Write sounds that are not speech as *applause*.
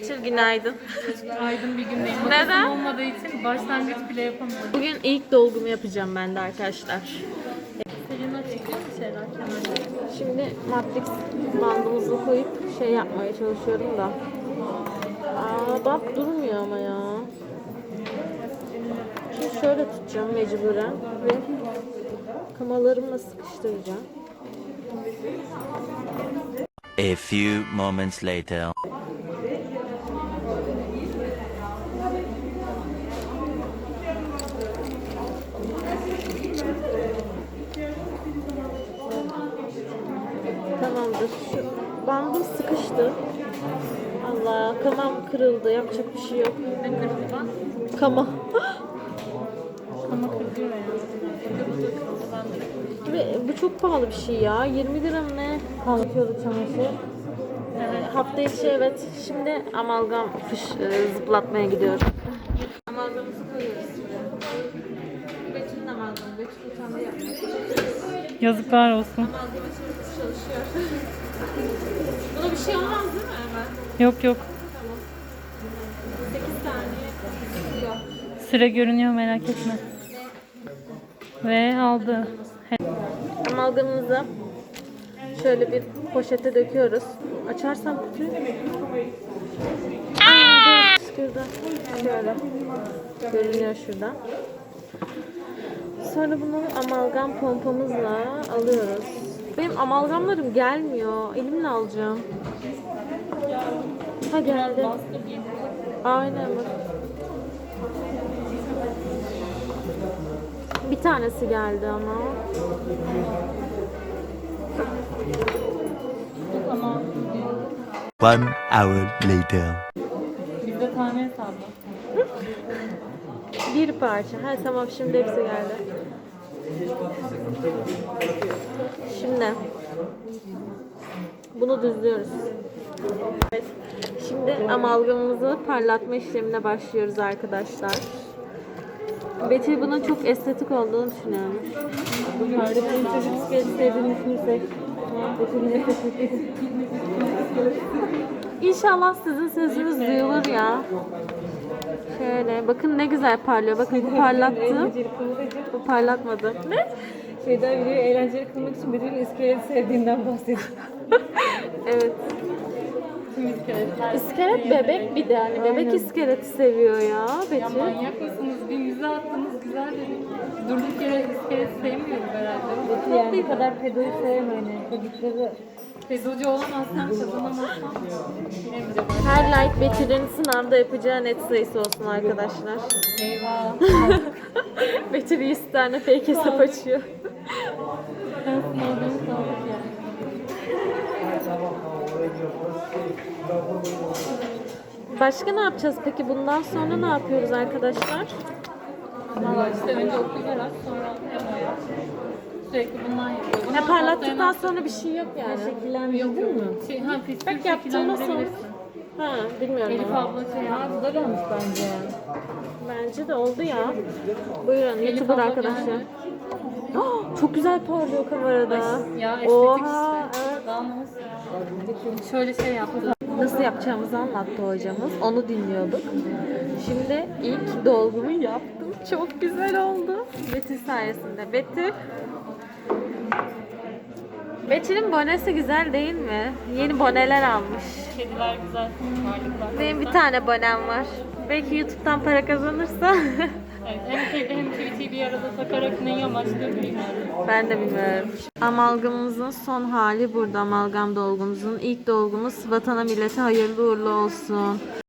Betül günaydın. Aydın bir gündeyim. Neden? Neden? olmadığı için başlangıç bile yapamıyorum. Bugün ilk dolgumu yapacağım ben de arkadaşlar. Selena. Şimdi matrix bandımızı koyup şey yapmaya çalışıyorum da. Aa bak durmuyor ama ya. Şimdi şöyle tutacağım mecburen ve kamalarımla sıkıştıracağım. A few moments later. Tamamdır. Şu bandım sıkıştı. Allah kamam kırıldı. Yapacak bir şey yok. Ne kırmızı lan? Kama. Ama kırıyor ya. Ve bu çok pahalı bir şey ya. 20 lira mı ne? Kalkıyordu çamaşır. Evet. Hafta içi evet. Şimdi amalgam fış, e, zıplatmaya. Amalgamımızı koyuyoruz. Betül'ün amalgamı. Betül utandı yapmaya Yazıklar olsun. Amalgam için çalışıyor. Buna bir şey olmaz değil mi hemen? Yok yok. 8 saniye sürüyor. Süre görünüyor merak etme. Ve aldı. Amalgamımızı şöyle bir poşete döküyoruz. Açarsam kutuyu. Şurada. Şöyle. Görünüyor şurada. Sonra bunu amalgam pompamızla alıyoruz. Benim amalgamlarım gelmiyor. Elimle alacağım. Ha geldi. Aynen bak. Bir tanesi geldi ama. One hour later. bizde tane hesabı. Bir parça. Ha tamam şimdi hepsi geldi. Şimdi bunu düzlüyoruz. Evet. Şimdi amalgamımızı parlatma işlemine başlıyoruz arkadaşlar. Betül bunun çok estetik olduğunu düşünüyorum. Kardeşim çocuk sevdiğini düşünürsek. İnşallah sizin sesiniz duyulur ya. Şöyle bakın ne güzel parlıyor. Bakın bu parlattı. Bu parlatmadı. Ne? Şeyden videoyu eğlenceli kılmak için Betül'ün iskeleti sevdiğinden bahsediyor. *laughs* Evet. Tüm iskeletler. İskelet bebek bir de hani bebek iskeleti seviyor ya Ya Betül. manyak mısınız? Bir müze attınız güzel dedik. Durduk yere iskelet sevmiyoruz herhalde. Yani bu kadar pedoyu sevmeyin. Çocukları Pezocu olamazsam, kazanamazsam bilemeyeceğim. Her like Betül'ün sınavda yapacağı net sayısı olsun arkadaşlar. Eyvah. *laughs* Betül 100 tane fake hesap açıyor. Ben sınavdan sağlık yani. Başka ne yapacağız peki? Bundan sonra ne yapıyoruz arkadaşlar? Valla işte önce okul sonra. Sürekli bundan yapıyor. Ne parlattıktan sonra bir şey yok yani. şekillendirdin mi? Şey, ha, fiskül Bak yaptığında sonra. şekillendirebilirsin. Ha bilmiyorum Elif ama. abla şey yaptı. güzel olmuş bence. Bence de oldu ya. Buyurun Elif YouTuber abla arkadaşlar. geldi. Çok güzel parlıyor kamerada. Ya estetik Oha, işte. evet. Daha ne olsun? Şöyle şey yaptı. Nasıl yapacağımızı anlattı hocamız. Onu dinliyorduk. Şimdi ilk dolgumu yaptım. Çok güzel oldu. Betül sayesinde. Betül. Betül'ün bonesi güzel değil mi? Yeni boneler almış. Kediler güzel. Benim bir tane bonem var. Belki YouTube'dan para kazanırsa. *laughs* Hem kedi hem tweet'i bir arada takarak neyi amaçlıyor bilmiyorum. ben de bilmiyorum. Amalgamımızın son hali burada. Amalgam dolgumuzun. ilk dolgumuz vatana millete hayırlı uğurlu olsun.